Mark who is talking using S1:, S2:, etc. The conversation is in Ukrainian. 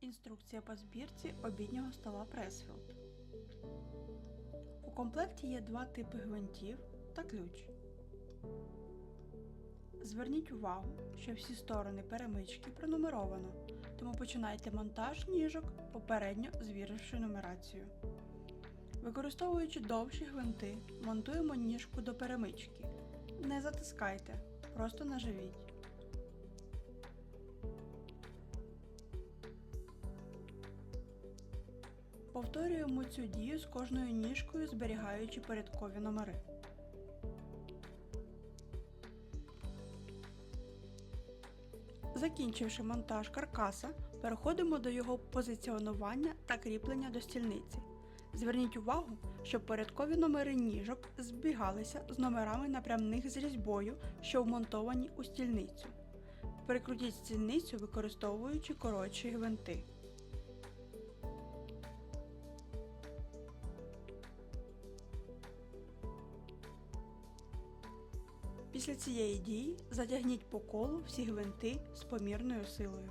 S1: Інструкція по збірці обіднього стола Пресфілд. У комплекті є два типи гвинтів та ключ. Зверніть увагу, що всі сторони перемички пронумеровано, тому починайте монтаж ніжок, попередньо звіривши нумерацію. Використовуючи довші гвинти, монтуємо ніжку до перемички. Не затискайте, просто наживіть. Повторюємо цю дію з кожною ніжкою, зберігаючи порядкові номери. Закінчивши монтаж каркаса, переходимо до його позиціонування та кріплення до стільниці. Зверніть увагу, щоб порядкові номери ніжок збігалися з номерами напрямних з різьбою, що вмонтовані у стільницю. Прикрутіть стільницю, використовуючи коротші гвинти. Після цієї дії затягніть по колу всі гвинти з помірною силою.